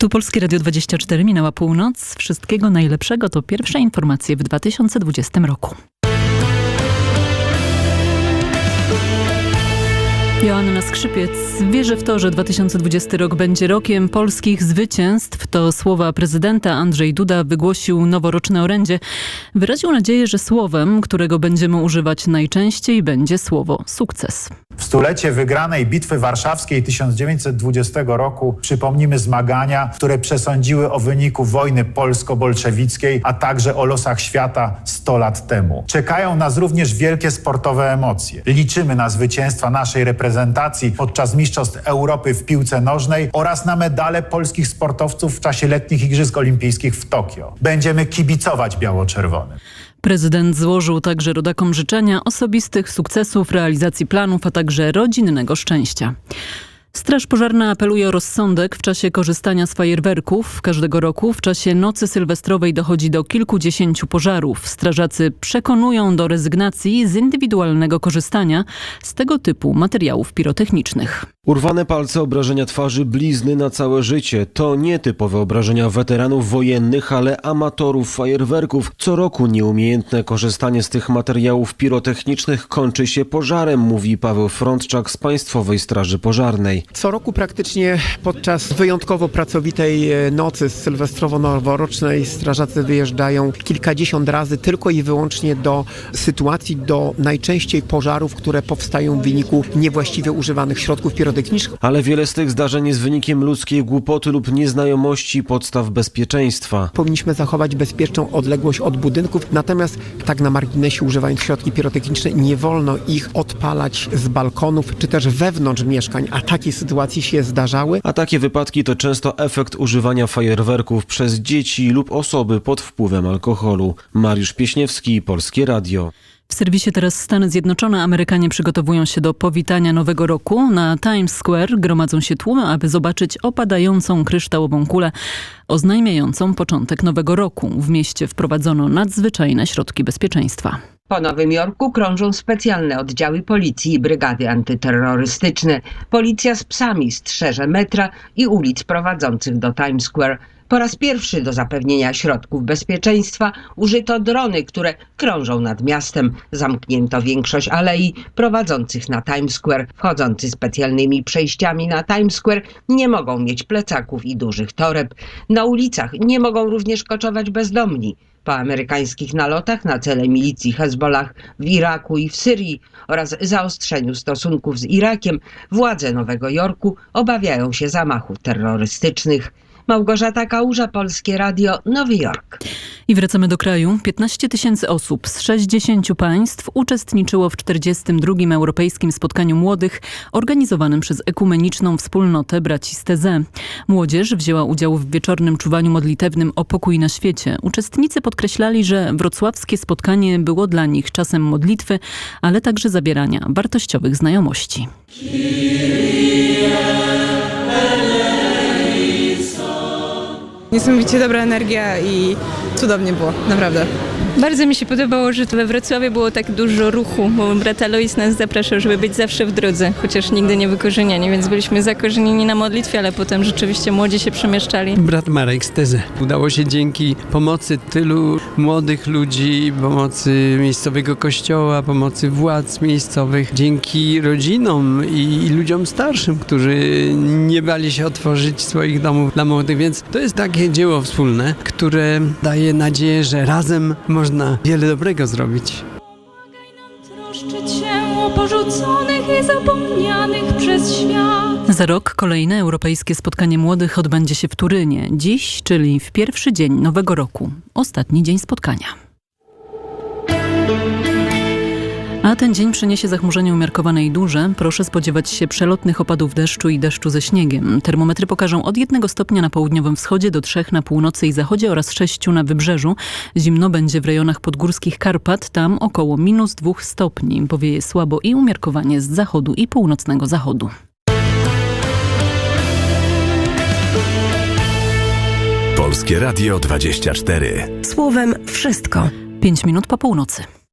Tu Polskie Radio 24 minęła północ. Wszystkiego najlepszego to pierwsze informacje w 2020 roku. Joanna Skrzypiec wierzy w to, że 2020 rok będzie rokiem polskich zwycięstw. To słowa prezydenta Andrzej Duda wygłosił noworoczne orędzie. Wyraził nadzieję, że słowem, którego będziemy używać najczęściej, będzie słowo sukces. W stulecie wygranej Bitwy Warszawskiej 1920 roku przypomnimy zmagania, które przesądziły o wyniku wojny polsko-bolszewickiej, a także o losach świata 100 lat temu. Czekają nas również wielkie sportowe emocje. Liczymy na zwycięstwa naszej reprezentacji podczas Mistrzostw Europy w piłce nożnej oraz na medale polskich sportowców w czasie letnich Igrzysk Olimpijskich w Tokio. Będziemy kibicować biało-czerwonym. Prezydent złożył także rodakom życzenia osobistych sukcesów, realizacji planów, a także rodzinnego szczęścia. Straż Pożarna apeluje o rozsądek w czasie korzystania z fajerwerków. Każdego roku w czasie nocy sylwestrowej dochodzi do kilkudziesięciu pożarów. Strażacy przekonują do rezygnacji z indywidualnego korzystania z tego typu materiałów pirotechnicznych. Urwane palce, obrażenia twarzy, blizny na całe życie to nietypowe obrażenia weteranów wojennych, ale amatorów fajerwerków. Co roku nieumiejętne korzystanie z tych materiałów pirotechnicznych kończy się pożarem, mówi Paweł Frontczak z Państwowej Straży Pożarnej. Co roku praktycznie podczas wyjątkowo pracowitej e, nocy sylwestrowo-noworocznej strażacy wyjeżdżają kilkadziesiąt razy tylko i wyłącznie do sytuacji, do najczęściej pożarów, które powstają w wyniku niewłaściwie używanych środków pirotechnicznych. Ale wiele z tych zdarzeń jest wynikiem ludzkiej głupoty lub nieznajomości podstaw bezpieczeństwa. Powinniśmy zachować bezpieczną odległość od budynków, natomiast tak na marginesie używając środki pirotechniczne nie wolno ich odpalać z balkonów czy też wewnątrz mieszkań, a takie sytuacje się zdarzały. A takie wypadki to często efekt używania fajerwerków przez dzieci lub osoby pod wpływem alkoholu. Mariusz Pieśniewski, Polskie Radio. W serwisie teraz Stany Zjednoczone Amerykanie przygotowują się do powitania Nowego Roku. Na Times Square gromadzą się tłumy, aby zobaczyć opadającą kryształową kulę oznajmiającą początek Nowego Roku. W mieście wprowadzono nadzwyczajne środki bezpieczeństwa. Po Nowym Jorku krążą specjalne oddziały policji i brygady antyterrorystyczne. Policja z psami strzeże metra i ulic prowadzących do Times Square. Po raz pierwszy do zapewnienia środków bezpieczeństwa użyto drony, które krążą nad miastem. Zamknięto większość alei prowadzących na Times Square. Wchodzący specjalnymi przejściami na Times Square nie mogą mieć plecaków i dużych toreb. Na ulicach nie mogą również koczować bezdomni. Po amerykańskich nalotach na cele milicji Hezbollah w Iraku i w Syrii oraz zaostrzeniu stosunków z Irakiem, władze Nowego Jorku obawiają się zamachów terrorystycznych. Małgorzata Kałuża, Polskie Radio, Nowy Jork. I wracamy do kraju. 15 tysięcy osób z 60 państw uczestniczyło w 42. Europejskim Spotkaniu Młodych organizowanym przez Ekumeniczną Wspólnotę Braci z Teze. Młodzież wzięła udział w wieczornym czuwaniu modlitewnym o pokój na świecie. Uczestnicy podkreślali, że wrocławskie spotkanie było dla nich czasem modlitwy, ale także zabierania wartościowych znajomości. Niesamowicie dobra energia i cudownie było, naprawdę. Bardzo mi się podobało, że we Wrocławiu było tak dużo ruchu, bo brat Alois nas zapraszał, żeby być zawsze w drodze, chociaż nigdy nie wykorzeniani, więc byliśmy zakorzenieni na modlitwie, ale potem rzeczywiście młodzi się przemieszczali. Brat Marek z. Udało się dzięki pomocy tylu młodych ludzi, pomocy miejscowego kościoła, pomocy władz miejscowych, dzięki rodzinom i, i ludziom starszym, którzy nie bali się otworzyć swoich domów dla młodych, więc to jest takie dzieło wspólne, które daje nadzieję, że razem można wiele dobrego zrobić. troszczyć się o porzuconych i zapomnianych przez świat. Za rok kolejne Europejskie Spotkanie Młodych odbędzie się w Turynie. Dziś, czyli w pierwszy dzień Nowego Roku. Ostatni dzień spotkania. A ten dzień przyniesie zachmurzenie umiarkowane i duże. Proszę spodziewać się przelotnych opadów deszczu i deszczu ze śniegiem. Termometry pokażą od 1 stopnia na południowym wschodzie do 3 na północy i zachodzie oraz 6 na wybrzeżu. Zimno będzie w rejonach podgórskich Karpat, tam około minus 2 stopni. Powieje słabo i umiarkowanie z zachodu i północnego zachodu. Polskie Radio 24. Słowem wszystko. 5 minut po północy.